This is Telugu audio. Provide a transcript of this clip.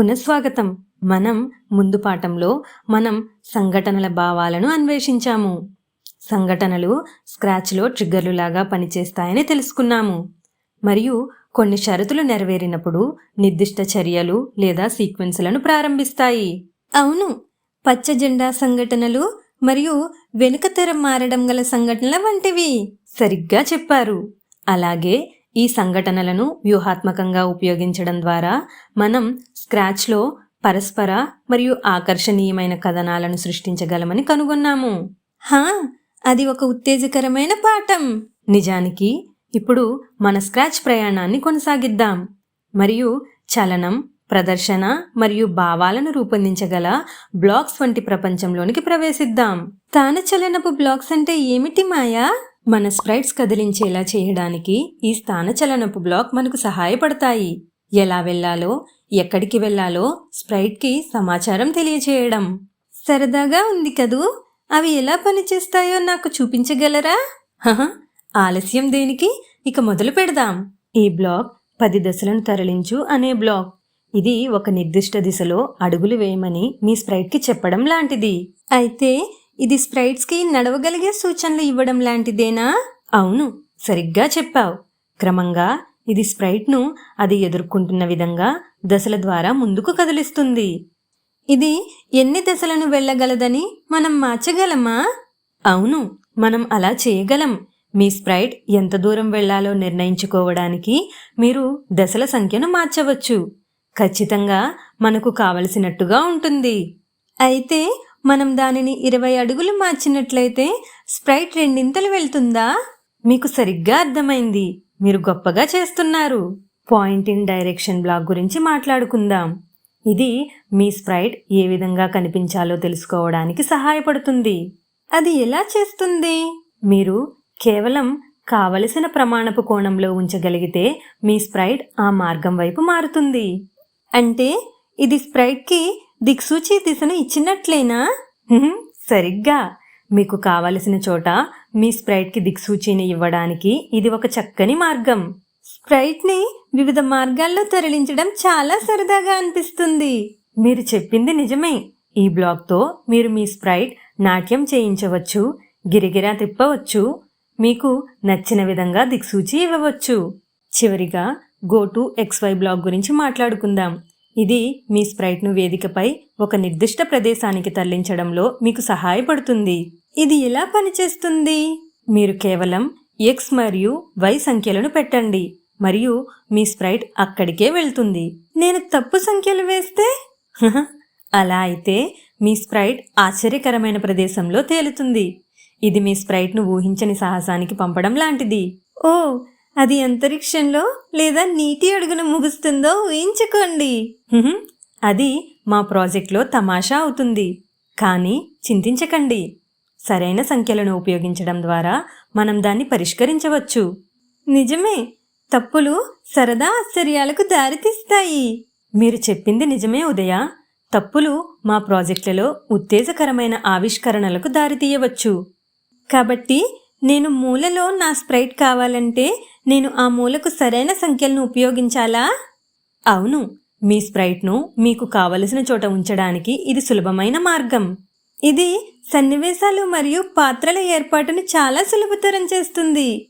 పునఃస్వాగతం. మనం ముందు పాఠంలో మనం సంఘటనల భావాలను అన్వేషించాము. సంఘటనలు స్క్రాచ్లో ట్రిగ్గర్లు లాగా పనిచేస్తాయని తెలుసుకున్నాము. మరియు కొన్ని షరతులు నెరవేరినప్పుడు నిర్దిష్ట చర్యలు లేదా సీక్వెన్స్లను ప్రారంభిస్తాయి. అవును పచ్చ జెండా సంఘటనలు మరియు వెనుకతెర మారడం గల సంఘటనల వంటివి సరిగ్గా చెప్పారు. అలాగే ఈ సంఘటనలను వ్యూహాత్మకంగా ఉపయోగించడం ద్వారా మనం స్క్రాచ్లో పరస్పర మరియు ఆకర్షణీయమైన కథనాలను సృష్టించగలమని కనుగొన్నాము. హా అది ఒక ఉత్తేజకరమైన పాఠం. నిజానికి ఇప్పుడు మన స్క్రాచ్ ప్రయాణాన్ని కొనసాగిద్దాం. మరియు చలనం ప్రదర్శన మరియు భావాలను రూపొందించగల బ్లాక్స్ వంటి ప్రపంచంలోనికి ప్రవేశిద్దాం. స్థానచలనపు బ్లాక్స్ అంటే ఏమిటి మాయా? మన స్ప్రైట్స్ కదిలించేలా చేయడానికి ఈ స్థానచలనపు బ్లాక్ మనకు సహాయపడతాయి. ఎలా వెళ్ళాలో ఎక్కడికి వెళ్ళాలో స్ప్రైట్కి సమాచారం తెలియచేయడం సరదాగా ఉంది కదూ? అవి ఎలా పనిచేస్తాయో నాకు చూపించగలరా? ఆలస్యం దేనికి? ఇక మొదలు పెడదాం. ఈ బ్లాక్ పది దశలను తరలించు అనే బ్లాక్. ఇది ఒక నిర్దిష్ట దిశలో అడుగులు వేయమని మీ స్ప్రైట్కి చెప్పడం లాంటిది. అయితే ఇది స్ప్రైట్స్కి నడవగలిగే సూచనలు ఇవ్వడం లాంటిదేనా? అవును సరిగ్గా చెప్పావు. క్రమంగా ఇది స్ప్రైట్ను అది ఎదుర్కొంటున్న విధంగా దశల ద్వారా ముందుకు కదిలిస్తుంది. ఇది ఎన్ని దశలను వెళ్ళగలదని మనం మార్చగలమా? అవును మనం అలా చేయగలం. మీ స్ప్రైట్ ఎంత దూరం వెళ్ళాలో నిర్ణయించుకోవడానికి మీరు దశల సంఖ్యను మార్చవచ్చు. ఖచ్చితంగా మనకు కావలసినట్టుగా ఉంటుంది. అయితే మనం దానిని ఇరవై అడుగులు మార్చినట్లయితే స్ప్రైట్ రెండింతలు వెళ్తుందా? మీకు సరిగ్గా అర్థమైంది. మీరు గొప్పగా చేస్తున్నారు. పాయింట్ ఇన్ డైరెక్షన్ బ్లాక్ గురించి మాట్లాడుకుందాం. ఇది మీ స్ప్రైట్ ఏ విధంగా కనిపించాలో తెలుసుకోవడానికి సహాయపడుతుంది. అది ఎలా చేస్తుంది? మీరు కేవలం కావలసిన ప్రమాణపు కోణంలో ఉంచగలిగితే మీ స్ప్రైట్ ఆ మార్గం వైపు మారుతుంది. అంటే ఇది స్ప్రైట్కి దిక్సూచి దిశను ఇచ్చినట్లేనా? సరిగ్గా. మీకు కావలసిన చోట మీ స్ప్రైట్కి దిక్సూచిని ఇవ్వడానికి ఇది ఒక చక్కని మార్గం. స్ప్రైట్ని వివిధ మార్గాల్లో తరలించడం చాలా సరదాగా అనిపిస్తుంది. మీరు చెప్పింది నిజమే. ఈ బ్లాగ్తో మీరు మీ స్ప్రైట్ నాట్యం చేయించవచ్చు గిరిగిరా తిప్పవచ్చు మీకు నచ్చిన విధంగా దిక్సూచి ఇవ్వవచ్చు. చివరిగా గో టు ఎక్స్వై బ్లాగ్ గురించి మాట్లాడుకుందాం. ఇది మీ స్ప్రైట్ను వేదికపై ఒక నిర్దిష్ట ప్రదేశానికి తరలించడంలో మీకు సహాయపడుతుంది. ఇది ఎలా పనిచేస్తుంది? మీరు కేవలం ఎక్స్ మరియు వై సంఖ్యలను పెట్టండి మరియు మీ స్ప్రైట్ అక్కడికే వెళ్తుంది. నేను తప్పు సంఖ్యలు వేస్తే? అలా అయితే మీ స్ప్రైట్ ఆశ్చర్యకరమైన ప్రదేశంలో తేలుతుంది. ఇది మీ స్ప్రైట్ను ఊహించని సాహసానికి పంపడం లాంటిది. ఓ అది అంతరిక్షంలో లేదా నీటి అడుగున ముగుస్తుందో ఊహించుకోండి. అది మా ప్రాజెక్ట్లో తమాషా అవుతుంది. కానీ చింతించకండి. సరైన సంఖ్యలను ఉపయోగించడం ద్వారా మనం దాన్ని పరిష్కరించవచ్చు. నిజమే. తప్పులు సరదా ఆశ్చర్యాలకు దారితీస్తాయి. మీరు చెప్పింది నిజమే ఉదయ. తప్పులు మా ప్రాజెక్టులలో ఉత్తేజకరమైన ఆవిష్కరణలకు దారితీయవచ్చు. కాబట్టి నేను మూలలో నా స్ప్రైట్ కావాలంటే నేను ఆ మూలకు సరైన సంఖ్యలను ఉపయోగించాలా? అవును. మీ స్ప్రైట్ను మీకు కావలసిన చోట ఉంచడానికి ఇది సులభమైన మార్గం. ఇది సన్నివేశాలు మరియు పాత్రల ఏర్పాటును చాలా సులభతరం చేస్తుంది.